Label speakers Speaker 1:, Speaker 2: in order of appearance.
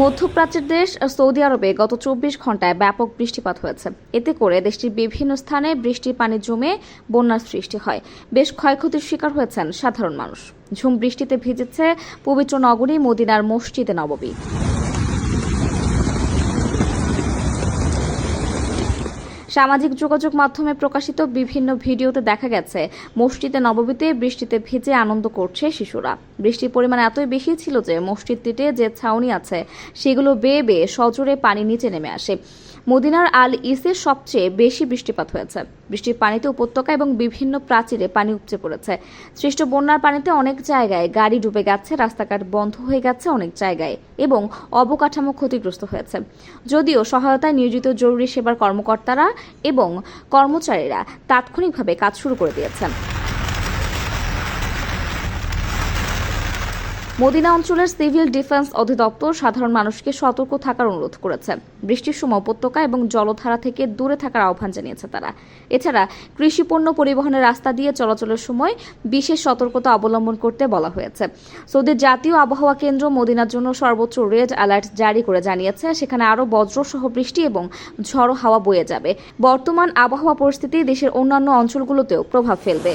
Speaker 1: মধ্যপ্রাচ্যের দেশ সৌদি আরবে গত চব্বিশ ঘন্টায় ব্যাপক বৃষ্টিপাত হয়েছে। এতে করে দেশটির বিভিন্ন স্থানে বৃষ্টির পানি জমে বন্যার সৃষ্টি হয়। বেশ ক্ষয়ক্ষতির শিকার হয়েছেন সাধারণ মানুষ। ঝুম বৃষ্টিতে ভিজেছে পবিত্র নগরী মদিনার মসজিদে নববী সামাজিক যোগাযোগ মাধ্যমে প্রকাশিত বিভিন্ন ভিডিওতে দেখা গেছে, মসজিদে নববীতে বৃষ্টিতে ভিজে আনন্দ করছে শিশুরা। বৃষ্টির পরিমাণ এতই বেশি ছিল যে মসজিদটিতে যে ছাউনি আছে, সেগুলো বেয়ে বেয়ে সজোরে পানি নিচে নেমে আসে। মদিনার আল ইসে সবচেয়ে বেশি বৃষ্টিপাত হয়েছে। বৃষ্টির পানিতে উপত্যকা এবং বিভিন্ন প্রাচীরে পানি উপচে পড়েছে। সৃষ্ট বন্যার পানিতে অনেক জায়গায় গাড়ি ডুবে গেছে, রাস্তাঘাট বন্ধ হয়ে গেছে অনেক জায়গায় এবং অবকাঠামো ক্ষতিগ্রস্ত হয়েছে। যদিও সহায়তায় নিয়োজিত জরুরি সেবার কর্মকর্তারা এবং কর্মচারীরা তাৎক্ষণিকভাবে কাজ শুরু করে দিয়েছেন। মদিনা অঞ্চলের সিভিল ডিফেন্স অধিদপ্তর সাধারণ মানুষকে সতর্ক থাকার অনুরোধ করেছে। বৃষ্টির সময় উপত্যকা এবং জলধারা থেকে দূরে থাকার আহ্বান জানিয়েছে তারা। এছাড়া কৃষিপণ্য পরিবহনের রাস্তা দিয়ে চলাচলের সময় বিশেষ সতর্কতা অবলম্বন করতে বলা হয়েছে। সৌদির জাতীয় আবহাওয়া কেন্দ্র মদিনার জন্য সর্বোচ্চ রেড অ্যালার্ট জারি করে জানিয়েছে। সেখানে আরও বজ্রসহ বৃষ্টি এবং ঝড়ো হাওয়া বয়ে যাবে। বর্তমান আবহাওয়া পরিস্থিতি দেশের অন্যান্য অঞ্চলগুলোতেও প্রভাব ফেলবে।